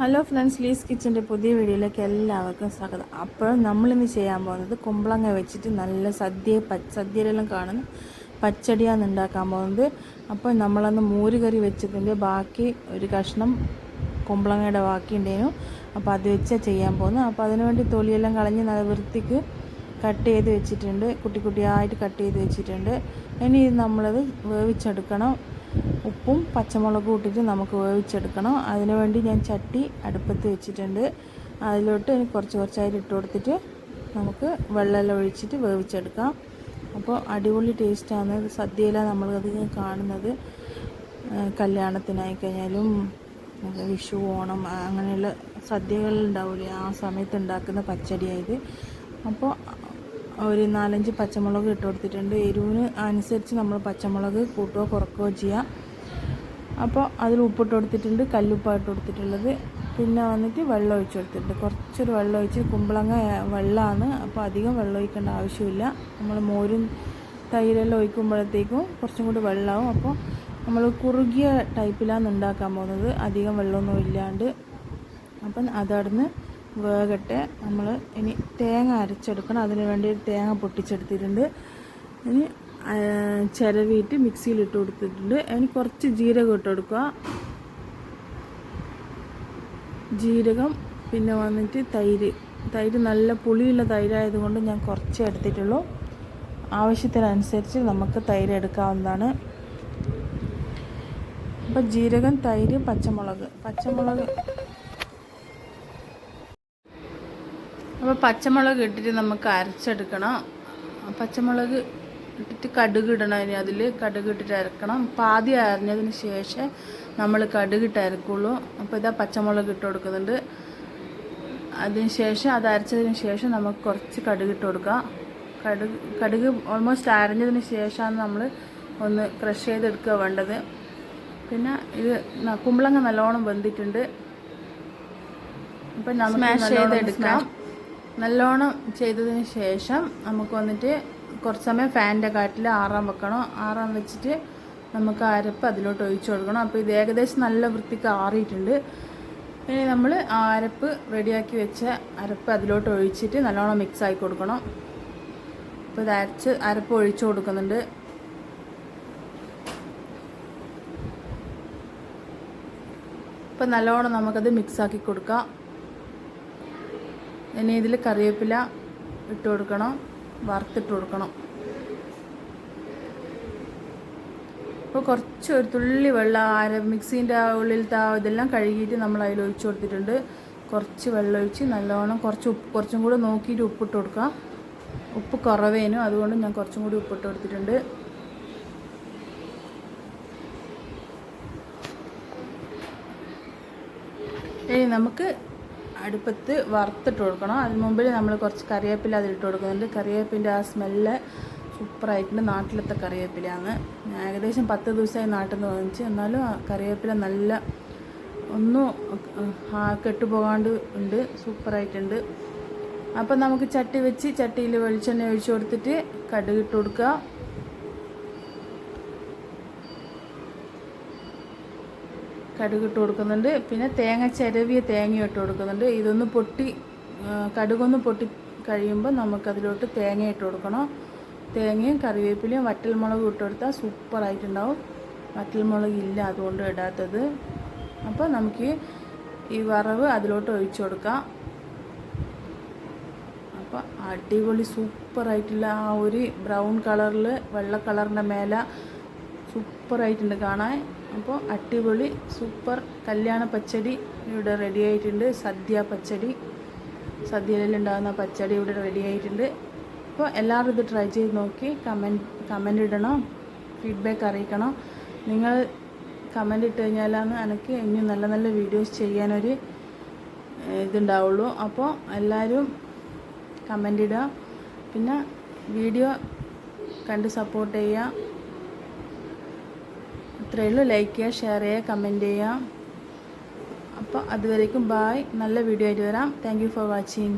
Hello friends lease കിച്ചന്റെ പുതിയ വീഡിയോയിലേക്ക് എല്ലാവർക്കും സ്വാഗതം. അപ്പോഴും നമ്മളിന്ന് ചെയ്യാൻ പോകുന്നത് കുമ്പളങ്ങ വെച്ചിട്ട് നല്ല സദ്യ സദ്യയിലെല്ലാം കാണുന്ന പച്ചടിയാണ് ഉണ്ടാക്കാൻ പോകുന്നത്. അപ്പോൾ നമ്മളന്ന് മൂര് കറി വെച്ചതിന്റെ ബാക്കി ഒരു കഷ്ണം കുമ്പളങ്ങയുടെ ബാക്കി ഉണ്ടായിരുന്നു. അപ്പോൾ അത് വെച്ചാൽ ചെയ്യാൻ പോകുന്നത്. അപ്പോൾ അതിനുവേണ്ടി തൊലിയെല്ലാം കളഞ്ഞ് നല്ല വൃത്തിക്ക് കട്ട് ചെയ്ത് വെച്ചിട്ടുണ്ട്. കുട്ടി കുട്ടിയായിട്ട് കട്ട് ചെയ്ത് വെച്ചിട്ടുണ്ട്. ഇനി നമ്മളത് വേവിച്ചെടുക്കണം. ഉപ്പും പച്ചമുളകും ഇട്ടിട്ട് നമുക്ക് വേവിച്ചെടുക്കണം. അതിനുവേണ്ടി ഞാൻ ചട്ടി അടുപ്പത്ത് വെച്ചിട്ടുണ്ട്. അതിലോട്ട് ഇനി കുറച്ച് കുറച്ചായിട്ട് ഇട്ട് കൊടുത്തിട്ട് നമുക്ക് വെള്ളമെല്ലാം ഒഴിച്ചിട്ട് വേവിച്ചെടുക്കാം. അപ്പോൾ അടിപൊളി ടേസ്റ്റാണ്. സദ്യയിലാണ് നമ്മളധികം കാണുന്നത്. കല്യാണത്തിനായി കഴിഞ്ഞാലും വിഷു ഓണം അങ്ങനെയുള്ള സദ്യകളുണ്ടാവില്ലേ ആ സമയത്ത് ഉണ്ടാക്കുന്ന പച്ചടിയായത് അപ്പോൾ ഒരു നാലഞ്ച് പച്ചമുളക് ഇട്ട് കൊടുത്തിട്ടുണ്ട്. എരിവിന് അനുസരിച്ച് നമ്മൾ പച്ചമുളക് കൂട്ടുകയോ കുറക്കുകയോ ചെയ്യാം. അപ്പോൾ അതിൽ ഉപ്പിട്ട് കൊടുത്തിട്ടുണ്ട് കല്ലുപ്പായിട്ട് കൊടുത്തിട്ടുള്ളത്. പിന്നെ വന്നിട്ട് വെള്ളം ഒഴിച്ച് കൊടുത്തിട്ടുണ്ട്. കുറച്ചൊരു വെള്ളം ഒഴിച്ച് കുമ്പളങ്ങ വെള്ളമാണ് അപ്പോൾ അധികം വെള്ളം ഒഴിക്കേണ്ട ആവശ്യമില്ല. നമ്മൾ മോരും തൈരെല്ലാം ഒഴിക്കുമ്പോഴത്തേക്കും കുറച്ചും കൂടി വെള്ളമാവും. അപ്പോൾ നമ്മൾ കുറുകിയ ടൈപ്പിലാണ് ഉണ്ടാക്കാൻ പോകുന്നത്. അധികം വെള്ളമൊന്നും ഇല്ലാണ്ട്. അപ്പം അതവിടുന്ന് വേകട്ടെ നമ്മൾ ഇനി തേങ്ങ അരച്ചെടുക്കണം. അതിന് വേണ്ടി തേങ്ങ പൊട്ടിച്ചെടുത്തിട്ടുണ്ട്. ഇനി ചിരവിയിട്ട് മിക്സിയിൽ ഇട്ട് കൊടുത്തിട്ടുണ്ട്. അതിന് കുറച്ച് ജീരകം ഇട്ട് കൊടുക്കുക. ജീരകം പിന്നെ വന്നിട്ട് തൈര്. തൈര് നല്ല പുളിയുള്ള തൈരായതുകൊണ്ട് ഞാൻ കുറച്ചേ എടുത്തിട്ടുള്ളൂ. ആവശ്യത്തിനനുസരിച്ച് നമുക്ക് തൈര് എടുക്കാവുന്നതാണ്. അപ്പോൾ ജീരകം തൈര് പച്ചമുളക്. പച്ചമുളക് അപ്പോൾ പച്ചമുളക് ഇട്ടിട്ട് നമുക്ക് അരച്ചെടുക്കണം. പച്ചമുളക് ഇട്ടിട്ട് കടുക് ഇടണം ഇനി അതിൽ കടുക് ഇട്ടിട്ട് അരക്കണം. അപ്പോൾ ആദ്യം അരഞ്ഞതിന് ശേഷം നമ്മൾ കടുക് ഇട്ട് അരക്കുള്ളൂ. അപ്പോൾ ഇതാ പച്ചമുളക് ഇട്ട് കൊടുക്കുന്നുണ്ട്. അതിന് ശേഷം അത് അരച്ചതിന് ശേഷം നമുക്ക് കുറച്ച് കടുക് ഇട്ട് കൊടുക്കാം. കടുക് കടുക് ഓൾമോസ്റ്റ് അരഞ്ഞതിന് ശേഷമാണ് നമ്മൾ ഒന്ന് ക്രഷ് ചെയ്തെടുക്കുക വേണ്ടത്. പിന്നെ ഇത് കുമ്പളങ്ങ നല്ലോണം വെന്തിട്ടുണ്ട്. അപ്പം നമ്മൾ സ്മാഷ് ചെയ്തെടുക്കാം. നല്ലോണം ചെയ്തതിന് ശേഷം നമുക്ക് വന്നിട്ട് കുറച്ച് സമയം ഫാനിന്റെ കാറ്റിൽ ആറാൻ വെക്കണം? ആറാൻ വെച്ചിട്ട് നമുക്ക് അരപ്പ് അതിലോട്ട് ഒഴിച്ചു കൊടുക്കണം. അപ്പോൾ ഇത് ഏകദേശം നല്ല വൃത്തിക്ക് ആറിയിട്ടുണ്ട്. ഇനി നമ്മൾ ആ അരപ്പ് റെഡിയാക്കി വെച്ച അരപ്പ് അതിലോട്ട് ഒഴിച്ചിട്ട് നല്ലോണം മിക്സ് ആക്കി കൊടുക്കണം. അപ്പോൾ ഇത് അരച്ച് അരപ്പ് ഒഴിച്ചു കൊടുക്കുന്നുണ്ട്. അപ്പോൾ നല്ലോണം നമുക്കത് മിക്സാക്കി കൊടുക്കാം. ഇനി ഇതിൽ കറിവേപ്പില ഇട്ട് കൊടുക്കണം വറുത്തിട്ട് കൊടുക്കണം. അപ്പോൾ കുറച്ച് ഒരു തുള്ളി വെള്ളം അര മിക്സീന്റെ ആ ഉള്ളിലത്തെ ആ ഇതെല്ലാം കഴുകിയിട്ട് നമ്മൾ അതിൽ ഒഴിച്ച് കൊടുത്തിട്ടുണ്ട്. കുറച്ച് വെള്ളം ഒഴിച്ച് നല്ലോണം കുറച്ച് ഉപ്പ് കുറച്ചും കൂടി നോക്കിയിട്ട് ഉപ്പിട്ട് കൊടുക്കാം. ഉപ്പ് കുറവേനു അതുകൊണ്ട് ഞാൻ കുറച്ചും കൂടി ഉപ്പിട്ട് കൊടുത്തിട്ടുണ്ട്. ഇനി നമുക്ക് അടുപ്പത്ത് വറുത്തിട്ട് കൊടുക്കണം. അതിന് മുമ്പിൽ നമ്മൾ കുറച്ച് കറിവേപ്പില അതിലിട്ട് കൊടുക്കുന്നുണ്ട്. കറിവേപ്പിന്റെ ആ സ്മെല്ല് സൂപ്പറായിട്ടുണ്ട്. നാട്ടിലത്തെ കറിവേപ്പിലയാണ്. ഏകദേശം പത്ത് ദിവസമായി നാട്ടിൽ നിന്ന് വാങ്ങിച്ച്. എന്നാലും കറിവേപ്പില നല്ല ഒന്നും കെട്ടുപോകാണ്ട് ഉണ്ട്. സൂപ്പറായിട്ടുണ്ട്. അപ്പം നമുക്ക് ചട്ടി വെച്ച് ചട്ടിയിൽ വെളിച്ചെണ്ണ ഒഴിച്ചു കൊടുത്തിട്ട് കടുകിട്ട് കൊടുക്കുക. കടുക് ഇട്ട് കൊടുക്കുന്നുണ്ട്. പിന്നെ തേങ്ങ ചിരവിയ തേങ്ങ ഇട്ട് കൊടുക്കുന്നുണ്ട്. ഇതൊന്ന് പൊട്ടി കടുകൊന്ന് പൊട്ടി കഴിയുമ്പോൾ നമുക്കതിലോട്ട് തേങ്ങ ഇട്ട് കൊടുക്കണം. തേങ്ങയും കറിവേപ്പിലയും വറ്റൽമുളകും ഇട്ട് കൊടുത്താൽ സൂപ്പറായിട്ടുണ്ടാവും. വറ്റൽമുളക് ഇല്ല അതുകൊണ്ട് ഇടാത്തത്. അപ്പോൾ നമുക്ക് ഈ വറവ് അതിലോട്ട് ഒഴിച്ചു കൊടുക്കാം. അപ്പോൾ അടിപൊളി സൂപ്പറായിട്ടുള്ള ആ ഒരു ബ്രൗൺ കളറിൽ വെള്ള കളറിന്റെ മേലെ സൂപ്പറായിട്ടുണ്ട് കാണാൻ. അപ്പോൾ അടിപൊളി സൂപ്പർ. കല്യാണ പച്ചടി ഇവിടെ റെഡി ആയിട്ടുണ്ട്. സദ്യ പച്ചടി. സദ്യയിൽ ഉണ്ടാകുന്ന പച്ചടി ഇവിടെ റെഡി ആയിട്ടുണ്ട്. അപ്പോൾ എല്ലാവരും ഇത് ട്രൈ ചെയ്ത് നോക്കി. കമന്റ് കമന്റ് ഇടണം. ഫീഡ്ബാക്ക് അറിയിക്കണം. നിങ്ങൾ കമന്റ് ഇട്ട് കഴിഞ്ഞാലാണ് എനിക്ക് ഇനി നല്ല നല്ല വീഡിയോസ് ചെയ്യാനൊരു ഇതുണ്ടാവുള്ളൂ. അപ്പോൾ എല്ലാവരും കമന്റ് ഇടുക. പിന്നെ വീഡിയോ കണ്ട് സപ്പോർട്ട് ചെയ്യുക. ഇത്രയേ ഉള്ളൂ. ലൈക്ക് ചെയ്യുക ഷെയർ ചെയ്യുക കമന്റ് ചെയ്യുക. അപ്പോൾ അതുവരേക്കും ബായ് നല്ല വീഡിയോ ആയിട്ട് വരാം. Thank for watching